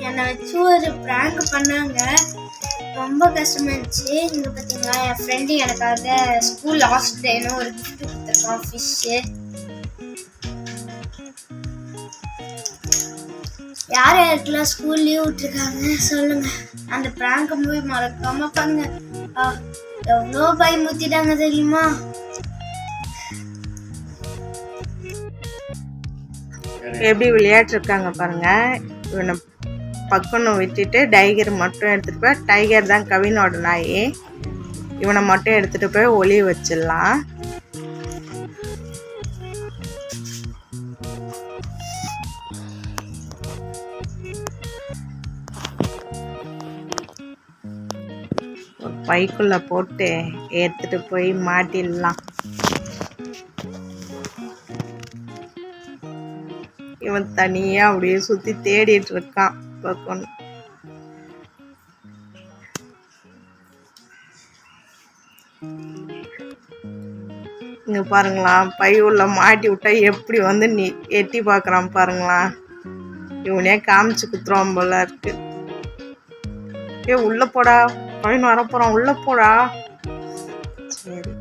என்னை வச்சு ஒரு ப்ராங்க் பண்ணாங்க. ரொம்ப கஷ்டமா இருந்துச்சு. இங்கே பார்த்தீங்களா என் ஃப்ரெண்டு எனக்காக ஸ்கூல் லாஸ்ட் டேனும் ஒரு கிஃப்ட் கொடுத்துருக்கான் ஃபிஷ்ஷு யார் யாருக்கெல்லாம் ஸ்கூல் லீவ் விட்டுருக்காங்க சொல்லுங்க. அந்த ப்ராங்கை போய் மறக்காம பாருங்க. ஆ, எவ்வளோ பயமுத்திட்டாங்க தெரியுமா? எப்படி விளையாட்டுருக்காங்க பாருங்க. இவனை பக்கன்னு விட்டுட்டு டைகர் மட்டும் எடுத்துகிட்டு போய் டைகர் தான் கவினோட நாய். இவனை மட்டும் எடுத்துகிட்டு போய் ஒளிய வச்சிடலாம். பைக்குள்ளே போட்டு எடுத்துகிட்டு போய் மாட்டிடலாம். இவன் தனியா அப்படியே சுத்தி தேடிட்டு இருக்கான். பக்கம் இங்க பாருங்களா பை உள்ள மாட்டி விட்டா எப்படி வந்து நீ எட்டி பாக்குறான் பாருங்களா. இவனே காமிச்சு குத்துறான் போல இருக்கு. ஏ உள்ள போடா. பையன் வரப்போறான். உள்ள போடா. சரி.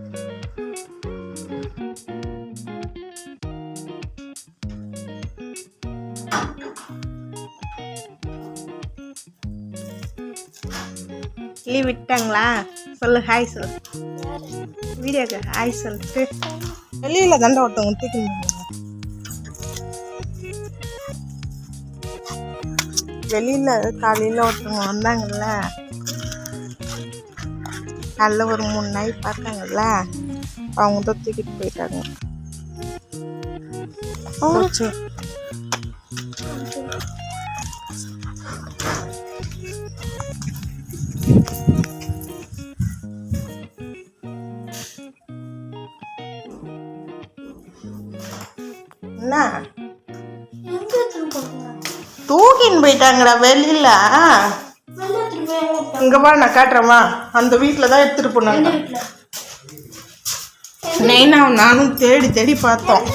லீவ் விட்டாங்களா சொல்லு ஹாய் சொல்லு. வீடியோக்கு ஹாய் சொல்லிட்டு. வெளியில தாண்டா ஒருத்தவங்க தூக்கி வெளியில காலையில ஒருத்தவங்க வந்தாங்கல்ல. நல்ல ஒரு மூணு நாய் பார்த்தாங்கல்ல. அவங்க தான் தூக்கிட்டு போயிட்டாங்க. என்ன? தூக்கின்னு போயிட்டாங்கடா வெளியில? இங்க வா நான் காட்டுறேம்மா அந்த வீட்டில் தான் எடுத்துட்டு போனாங்க. நைனாவும் நானும் தேடி தேடி பார்த்தோம்?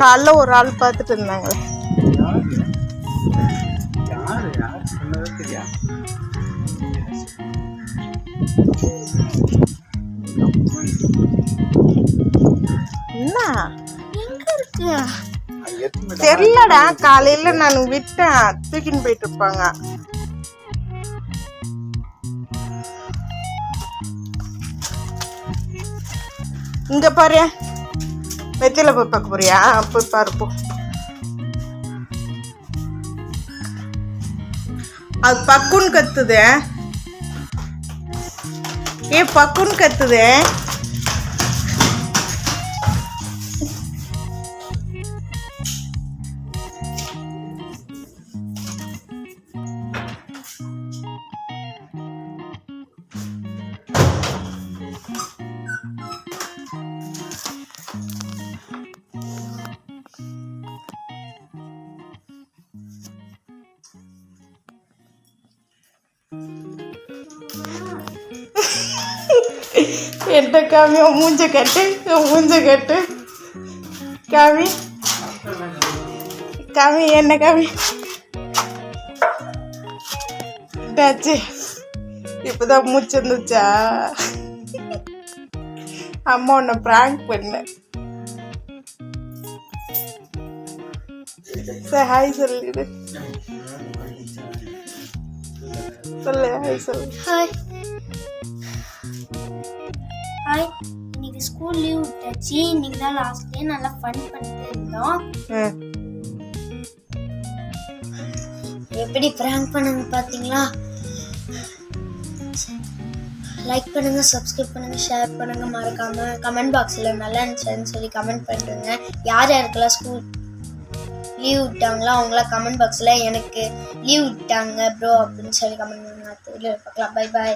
காலைல ஒரு ஆள் பார்த்துட்டு இருந்தாங்க. என்ன? எங்க இருக்கு? தெரியலடா காலையில நான் விட்டேன். தூக்கின்னு போயிட்டு இருப்பாங்க. இங்க பாரு. வெத்தில போய் பார்க்க போறியா? போய் பாரு போ. அது பக்குன்னு கத்துது. ஏ பக்குன்னு கத்துது Thank you. என்கிட்ட காமி உன் மூஞ்ச கட்டு உன் மூஞ்ச கட்டு காமி காமி என்ன காமி டாச்சு இப்போதான் மூச்சு வந்துச்சா அம்மா உன்னை ப்ராங்க் பண்ண சரி ஹாய் சொல்லிடு சொல்லு ஹாய் சொல்லு ஹாய் ஹாய் இன்னைக்கு ஸ்கூல் லீவ் விட்டாச்சு. இன்னைக்கு தான் லாஸ்ட் டே நல்லா ஃபன் பண்ணிட்டு இருந்தோம். எப்படி பிராங்க் பண்ணுங்க பாத்தீங்களா? லைக் பண்ணுங்க சப்ஸ்கிரைப் பண்ணுங்க ஷேர் பண்ணுங்க. மறக்காம கமெண்ட் பாக்ஸ்ல நல்லா இருந்துச்சுன்னு சொல்லி கமெண்ட் பண்ணுங்க யார் யாருக்கெல்லாம் ஸ்கூல் லீவ் விட்டாங்களோ அவங்களாம் கமெண்ட் பாக்ஸ்ல எனக்கு லீவ் விட்டாங்க ப்ரோ அப்படின்னு சொல்லி கமெண்ட் பண்ணுங்க. பார்க்கலாம். Bye bye